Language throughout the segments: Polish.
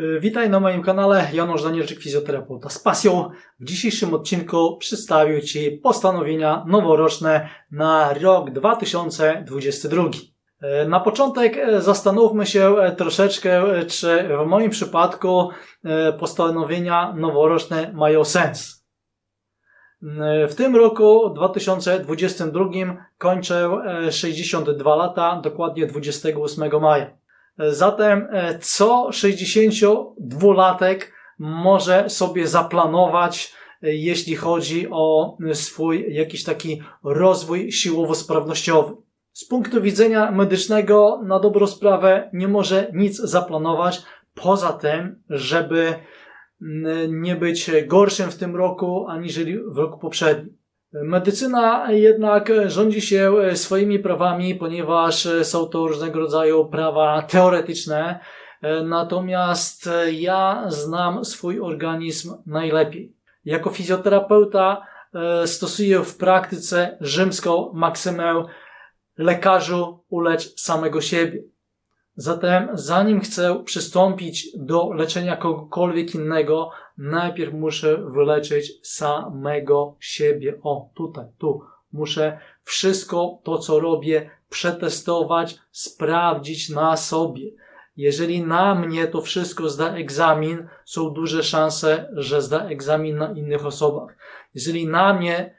Y, Witaj na moim kanale, Janusz Danielczyk, fizjoterapeuta z pasją. W dzisiejszym odcinku przedstawię Ci postanowienia noworoczne na rok 2022. Y, Na początek y, zastanówmy się troszeczkę, czy w moim przypadku postanowienia noworoczne mają sens. W tym roku 2022 kończę y, 62 lata, dokładnie 28 maja. Zatem e, co 62-latek może sobie zaplanować, e, jeśli chodzi o e, swój jakiś taki rozwój siłowo-sprawnościowy? Z punktu widzenia medycznego, na dobrą sprawę, nie może nic zaplanować, poza tym, żeby nie być gorszym w tym roku, aniżeli w roku poprzednim. Medycyna jednak rządzi się swoimi prawami, ponieważ są to różnego rodzaju prawa teoretyczne, natomiast ja znam swój organizm najlepiej. Jako fizjoterapeuta e, stosuję w praktyce rzymską maksymę lekarzu ulecz samego siebie. Zatem zanim chcę przystąpić do leczenia kogokolwiek innego, najpierw muszę wyleczyć samego siebie. O, tutaj, tu. Muszę wszystko to, co robię, przetestować, sprawdzić na sobie. Jeżeli na mnie to wszystko zda egzamin, są duże szanse, że zda egzamin na innych osobach. Jeżeli na mnie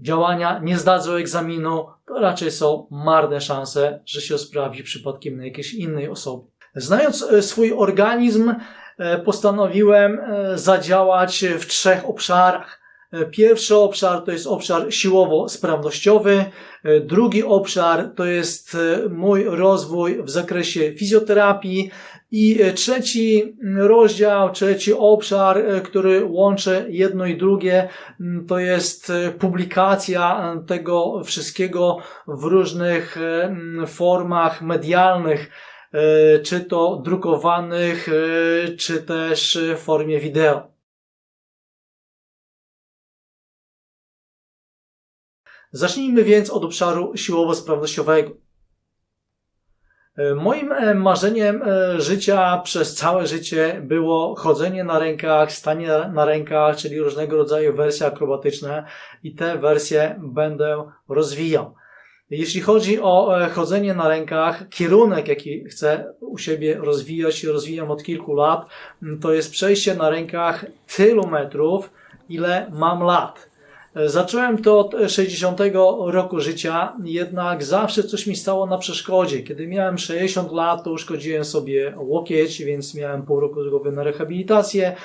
działania nie zdadzą egzaminu, to raczej są marne szanse, że się sprawdzi przypadkiem na jakiejś innej osobie. Znając e, swój organizm, e, postanowiłem e, zadziałać w trzech obszarach. E, Pierwszy obszar to jest obszar siłowo-sprawnościowy, e, drugi obszar to jest e, mój rozwój w zakresie fizjoterapii i trzeci rozdział, trzeci obszar, który łączy jedno i drugie, to jest publikacja tego wszystkiego w różnych formach medialnych, czy to drukowanych, czy też w formie wideo. Zacznijmy więc od obszaru siłowo-sprawnościowego. E, Moim e, marzeniem e, życia przez całe życie było chodzenie na rękach, stanie na- rękach, czyli różnego rodzaju wersje akrobatyczne i te wersje będę rozwijał. Jeśli chodzi o chodzenie na rękach, kierunek, jaki chcę u siebie rozwijać i rozwijam od kilku lat, to jest przejście na rękach tylu metrów, ile mam lat. Zacząłem to od 60 roku życia, jednak zawsze coś mi stało na przeszkodzie. Kiedy miałem 60 lat, to uszkodziłem sobie łokieć, więc miałem pół roku gotowy na rehabilitację.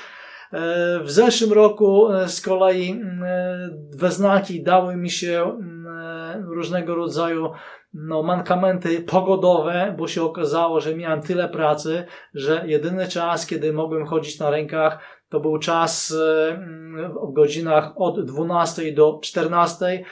E, W zeszłym roku e, z kolei mm, e, we znaki dały mi się mm, różnego rodzaju no, mankamenty pogodowe, bo się okazało, że miałem tyle pracy, że jedyny czas, kiedy mogłem chodzić na rękach, to był czas e, w godzinach od 12 do 14. E,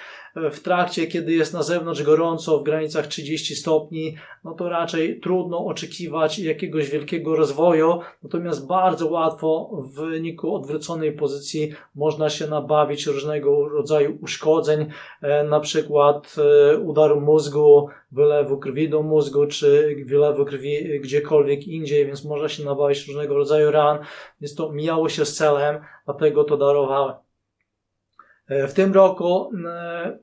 W trakcie, kiedy jest na zewnątrz gorąco, w granicach 30 stopni, no to raczej trudno oczekiwać jakiegoś wielkiego rozwoju, natomiast bardzo łatwo w wyniku odwróconej pozycji można się nabawić różnego rodzaju uszkodzeń, e, na przykład e, udaru mózgu, wylewu krwi do mózgu, czy wylewu krwi gdziekolwiek indziej, więc można się nabawić różnego rodzaju ran, więc to mijało się z celem, dlatego to darowałem. E, W tym roku e,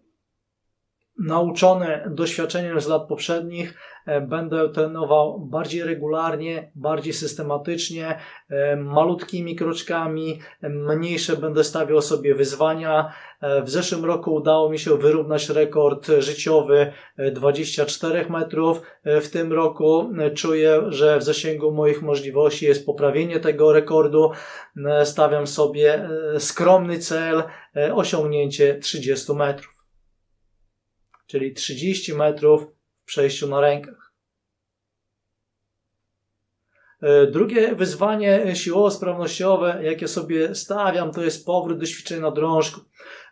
nauczony doświadczeniem z lat poprzednich, e, będę trenował bardziej regularnie, bardziej systematycznie, e, malutkimi kroczkami, e, mniejsze będę stawiał sobie wyzwania. W zeszłym roku udało mi się wyrównać rekord życiowy e, 24 metrów. W tym roku czuję, że w zasięgu moich możliwości jest poprawienie tego rekordu. Stawiam sobie skromny cel, osiągnięcie 30 metrów czyli 30 metrów w przejściu na rękach. E, Drugie wyzwanie siłowo-sprawnościowe, jakie sobie stawiam, to jest powrót do ćwiczeń na drążku.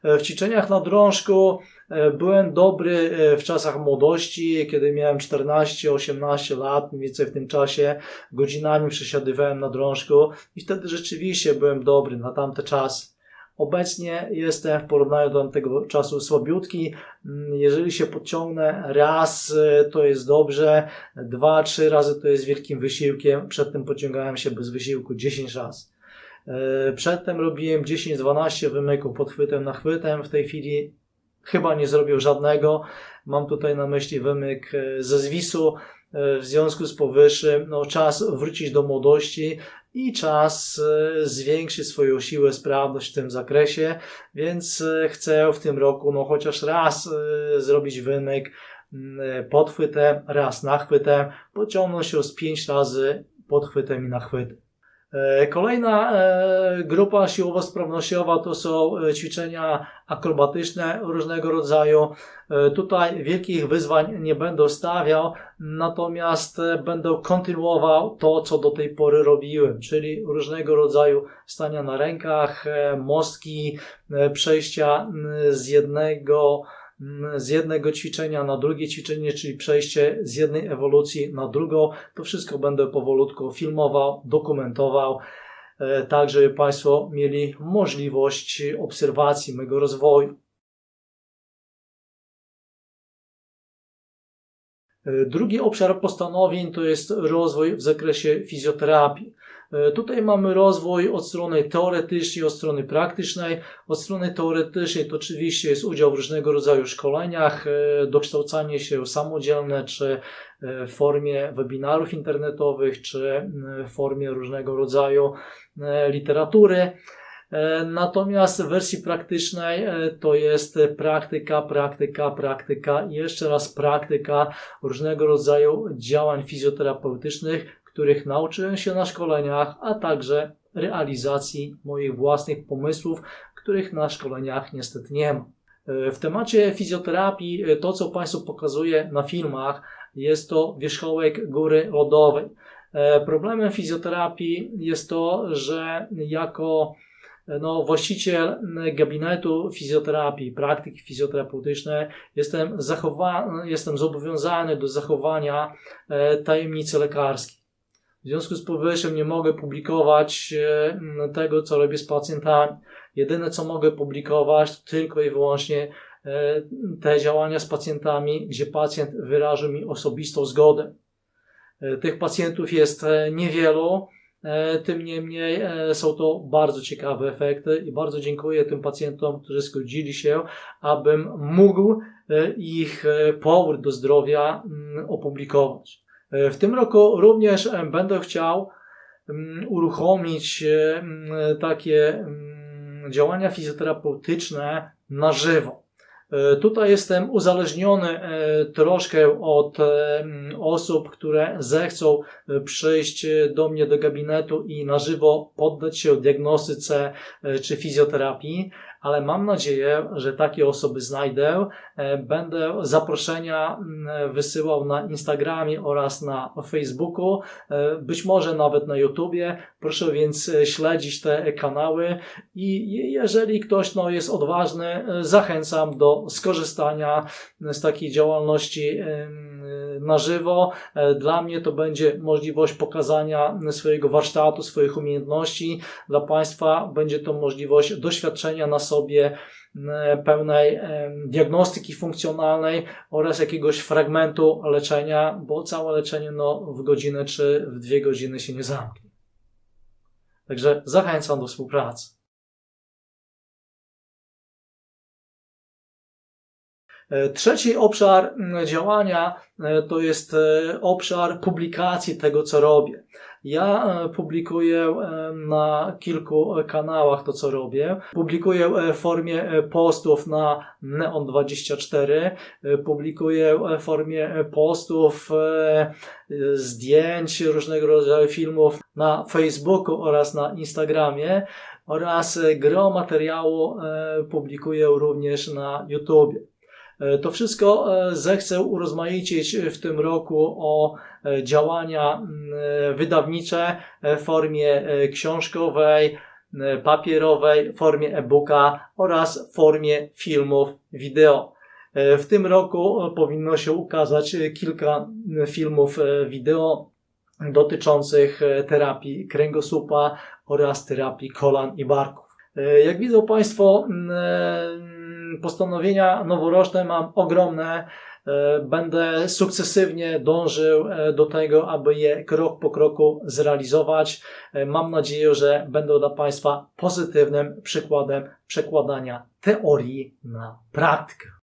E, W ćwiczeniach na drążku e, byłem dobry e, w czasach młodości, kiedy miałem 14-18 lat, mniej więcej w tym czasie, godzinami przesiadywałem na drążku i wtedy rzeczywiście byłem dobry na tamte czasy. Obecnie jestem w porównaniu do tego czasu słabiutki. Mm, Jeżeli się podciągnę raz, y, to jest dobrze, dwa, trzy razy to jest wielkim wysiłkiem. Przedtem podciągałem się bez wysiłku 10 razy. Przedtem robiłem 10-12 wymyków pod chwytem na chwytem. W tej chwili chyba nie zrobił żadnego. Mam tutaj na myśli wymyk y, ze zwisu. Y, W związku z powyższym, no, czas wrócić do młodości i czas y, zwiększyć swoją siłę, sprawność w tym zakresie, więc chcę w tym roku no, chociaż raz zrobić wymyk y, pod chwytem, raz na chwytem, pociągnąć się z 5 razy pod chwytem i na chwytem. E, Kolejna e, grupa siłowo-sprawnościowa to są e, ćwiczenia akrobatyczne różnego rodzaju. E, Tutaj wielkich wyzwań nie będę stawiał, natomiast e, będę kontynuował to, co do tej pory robiłem, czyli różnego rodzaju stania na rękach, e, mostki, e, przejścia z jednego z jednego ćwiczenia na drugie ćwiczenie, czyli przejście z jednej ewolucji na drugą. To wszystko będę powolutku filmował, dokumentował, e, tak żeby Państwo mieli możliwość obserwacji mego rozwoju. Drugi obszar postanowień to jest rozwój w zakresie fizjoterapii. E, Tutaj mamy rozwój od strony teoretycznej, od strony praktycznej. Od strony teoretycznej to oczywiście jest udział w różnego rodzaju szkoleniach, e, dokształcanie się samodzielne, czy e, w formie webinarów internetowych, czy w formie różnego rodzaju literatury. E, Natomiast w wersji praktycznej e, to jest praktyka, praktyka, praktyka i jeszcze raz praktyka różnego rodzaju działań fizjoterapeutycznych, których nauczyłem się na szkoleniach, a także realizacji moich własnych pomysłów, których na szkoleniach niestety nie ma. E, W temacie fizjoterapii to, co Państwu pokazuję na filmach, jest to wierzchołek góry lodowej. Problemem fizjoterapii jest to, że jako no, właściciel m, gabinetu fizjoterapii, praktyki fizjoterapeutycznej, jestem, zachowa- jestem zobowiązany do zachowania e, tajemnicy lekarskiej. W związku z powyższym nie mogę publikować e, tego, co robię z pacjentami. Jedyne, co mogę publikować, to tylko i wyłącznie e, te działania z pacjentami, gdzie pacjent wyraży mi osobistą zgodę. Tych pacjentów jest niewielu, tym niemniej e, są to bardzo ciekawe efekty i bardzo dziękuję tym pacjentom, którzy zgodzili się, abym mógł e, ich e, powrót do zdrowia mm, opublikować. E, W tym roku również e, będę chciał mm, uruchomić e, mm, takie działania fizjoterapeutyczne na żywo. E, Tutaj jestem uzależniony e, troszkę od e, osób, które zechcą przyjść do mnie do gabinetu i na żywo poddać się diagnostyce czy fizjoterapii, ale mam nadzieję, że takie osoby znajdę. E, Będę zaproszenia mm, wysyłał na Instagramie oraz na Facebooku, e, być może nawet na YouTubie. Proszę więc e, śledzić te kanały i je- jeżeli ktoś no, jest odważny, zachęcam do skorzystania z takiej działalności na żywo. E, Dla mnie to będzie możliwość pokazania swojego warsztatu, swoich umiejętności. Dla Państwa będzie to możliwość doświadczenia na sobie pełnej diagnostyki funkcjonalnej oraz jakiegoś fragmentu leczenia, bo całe leczenie no, w godzinę czy w dwie godziny się nie zamknie. Także zachęcam do współpracy. Trzeci obszar mm, działania e, to jest e, obszar publikacji tego, co robię. Ja e, publikuję e, na kilku e, kanałach to, co robię. Publikuję e, w formie e, postów na Neon24, e, publikuję w formie e, postów, e, e, zdjęć, różnego rodzaju filmów na Facebooku oraz na Instagramie oraz e, gro materiału e, publikuję również na YouTube. E, To wszystko e, zechcę urozmaicić w tym roku o e, działania mm, wydawnicze w formie książkowej, papierowej, formie e-booka oraz formie filmów wideo. W tym roku powinno się ukazać kilka filmów wideo dotyczących terapii kręgosłupa oraz terapii kolan i barków. Jak widzą Państwo, mm, postanowienia noworoczne mam ogromne. E, Będę sukcesywnie dążył e, do tego, aby je krok po kroku zrealizować. E, Mam nadzieję, że będą dla Państwa pozytywnym przykładem przekładania teorii na praktykę.